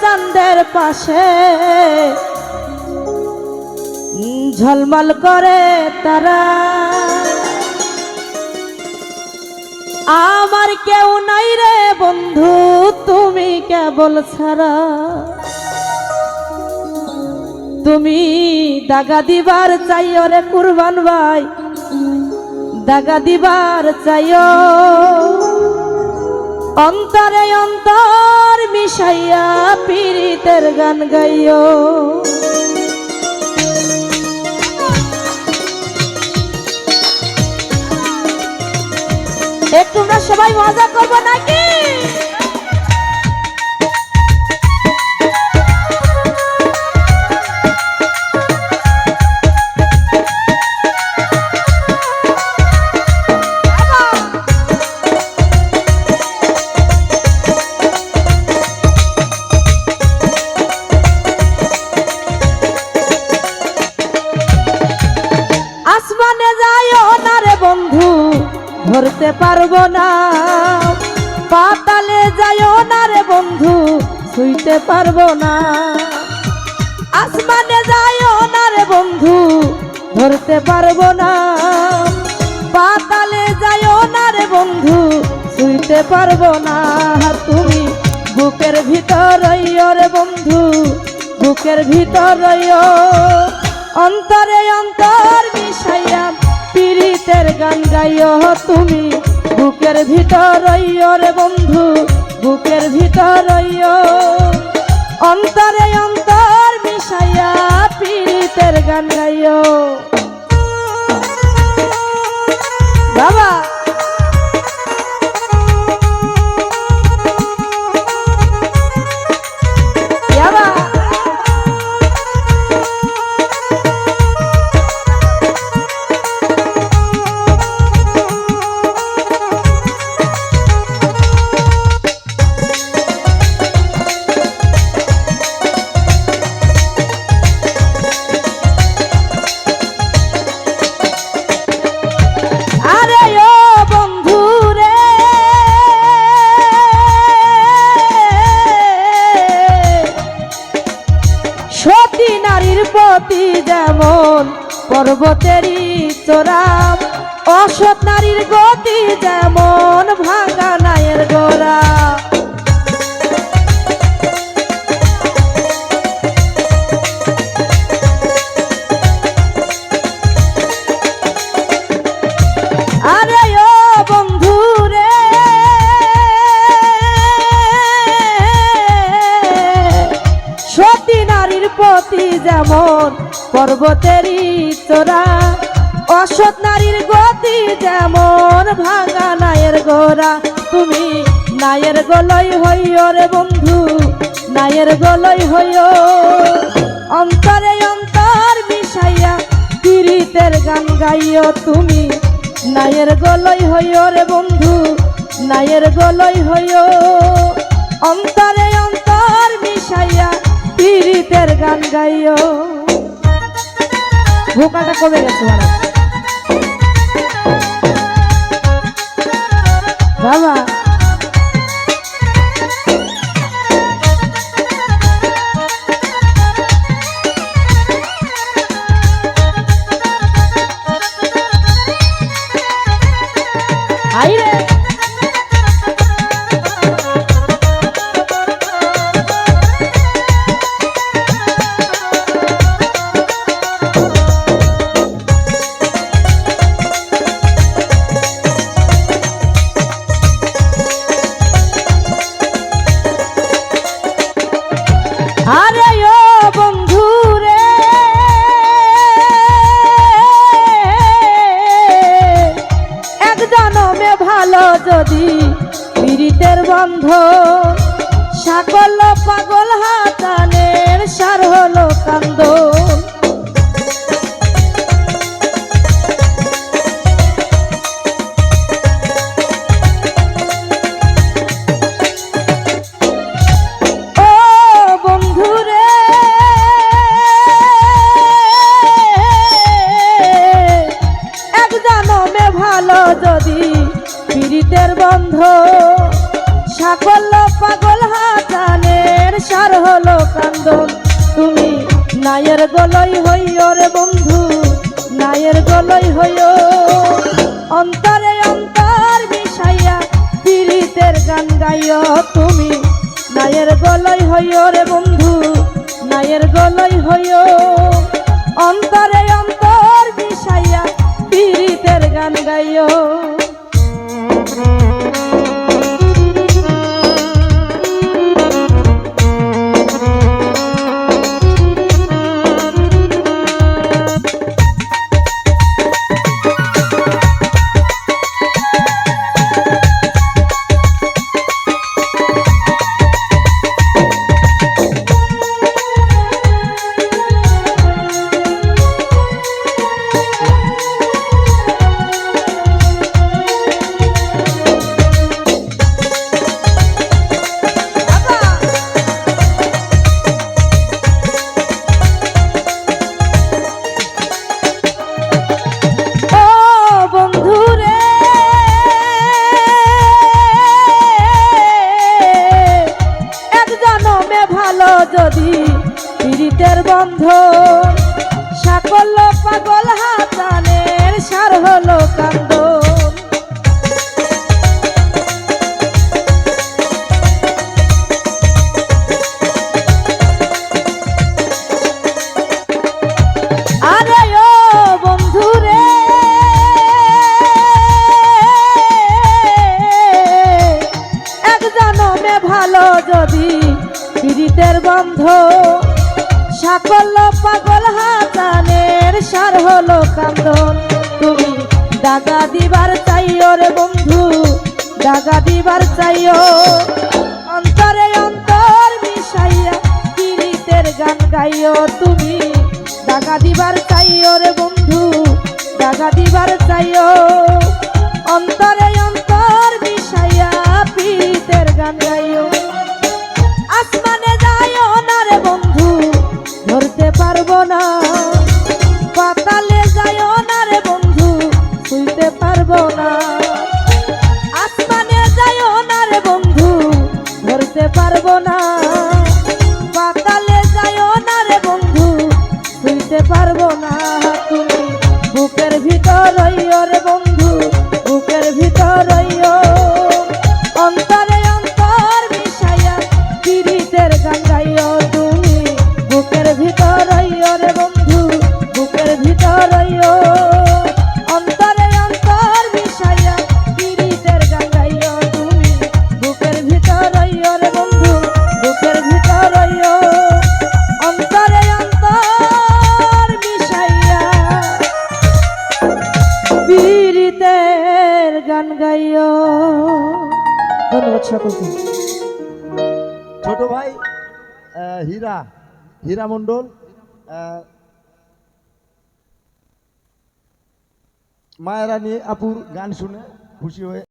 চাঁদের পাশে। ঝলমল করে তারা। আমার কেউ নাই রে বন্ধু, তুমি কেবল ছাড়া। তুমি দাগা দিবার চাইও রে কুরবান ভাই, দাগা দিবার চাইও। অন্তরে অন্তর মিশাইয়া পীড়িতের গান গাইও। একটু আমরা সবাই মজা করব নাকি? না। পাতালে যাইও না রে বন্ধু, শুইতে পারব না। আসমানে যাইও না রে বন্ধু, ধরতে পারব না। পাতালে যাইও না রে বন্ধু, শুইতে পারব না। তুমি বুকের ভিতর রে বন্ধু, বুকের ভিতর অন্তরে অন্তর মিশাইয়া, পীড়িতের গান গাইও তুমি। বুকের ভিতর রে বন্ধু বুকের ভিতর অন্তরে অন্তর মিশাইয়া পীড়িতের গান বাবা বাবা! প্রতি যেমন পর্বতেরই চোরাম অসৎ নারীর গতি যেমন ভাঙা নায়ের গোড়া। যেমন পর্বতেরই চোরা অসৎ নারীর গতি যেমন ভাঙা নায়ের গোড়া। তুমি নায়ের গলই হইও রে বন্ধু, নায়ের গলই হইও অন্তরে অন্তর মিশাইয়া পীড়িতের গান গাইও তুমি, নায়ের গলই হইও রে বন্ধু, নায়ের গলই হইও অন্তরে অন্তর মিশাইয়া পীড়িতের গান গাইও। ভোকাটা কবে গেছে বাবা জনমে ভালো যদি পীড়িতের বন্ধ। সকল পাগল হাতানের সার হলো কান্দ। সাকল্য পাগল হাতানের সার হল নায়ের গলই হইও রে বন্ধু, নায়ের গলই হইও অন্তরে অন্তর মিশাইয়া পীড়িতের গান গাইও তুমি। নায়ের গলই হইও রে বন্ধু, নায়ের গলই হইও অন্তরে অন্তর মিশাইয়া পীড়িতের গান গাইও বন্ধ সাকল্য পাগল হাতানের সার হলো কান্দ ভালো যদি পীড়িতের বন্ধ সাকল্য পাগল হাসানের সার হলো কান্দন। তুমি দাগা দিবার চাইও রে বন্ধু, দাগা দিবার চাইও অন্তরে অন্তর মিশাইয়া পীড়িতের গান গাইও তুমি দাগা দিবার চাইও পারব না। পাতালে যাইও না রে বন্ধু, শুইতে পারব না। তুমি বুকের ভিতর রইও রে বন্ধু। ধন্যবাদ সকলকে। ছোট ভাই হীরা হীরা মণ্ডল আহ, মায়েরানী আপুর গান শুনে খুশি হয়ে